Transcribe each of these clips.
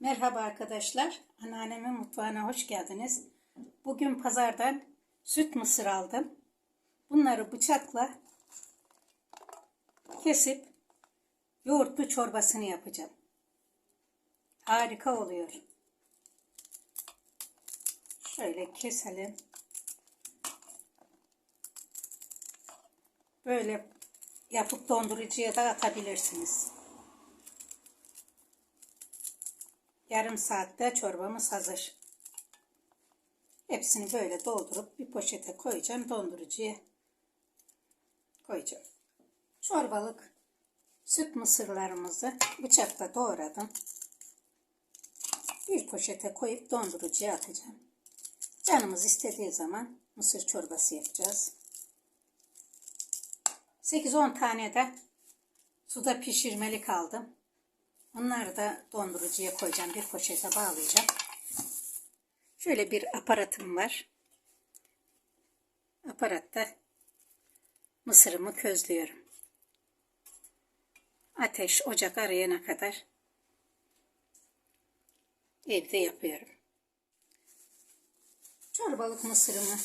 Merhaba arkadaşlar. Anneannemin mutfağına hoş geldiniz. Bugün pazardan süt mısır aldım. Bunları bıçakla kesip yoğurtlu çorbasını yapacağım. Harika oluyor. Şöyle keselim. Böyle yapıp dondurucuya da atabilirsiniz. Yarım saatte çorbamız hazır. Hepsini böyle doldurup bir poşete koyacağım. Dondurucuya koyacağım. Çorbalık süt mısırlarımızı bıçakla doğradım. Bir poşete koyup dondurucuya atacağım. Canımız istediği zaman mısır çorbası yapacağız. 8-10 tane de suda pişirmelik aldım. Onları da dondurucuya koyacağım. Bir poşete bağlayacağım. Şöyle bir aparatım var. Aparatta mısırımı közlüyorum. Ateş, ocak arayana kadar evde yapıyorum. Çorbalık mısırımı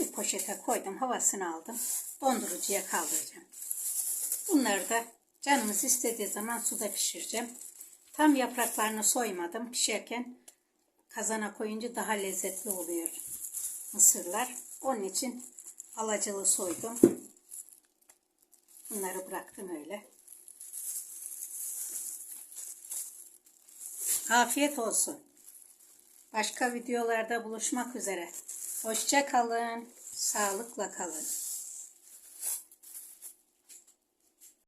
bir poşete koydum. Havasını aldım. Dondurucuya kaldıracağım. Bunları da canımız istediği zaman suda pişireceğim. Tam yapraklarını soymadım. Pişerken kazana koyunca daha lezzetli oluyor mısırlar. Onun için alacalı soydum. Bunları bıraktım öyle. Afiyet olsun. Başka videolarda buluşmak üzere. Hoşça kalın. Sağlıkla kalın.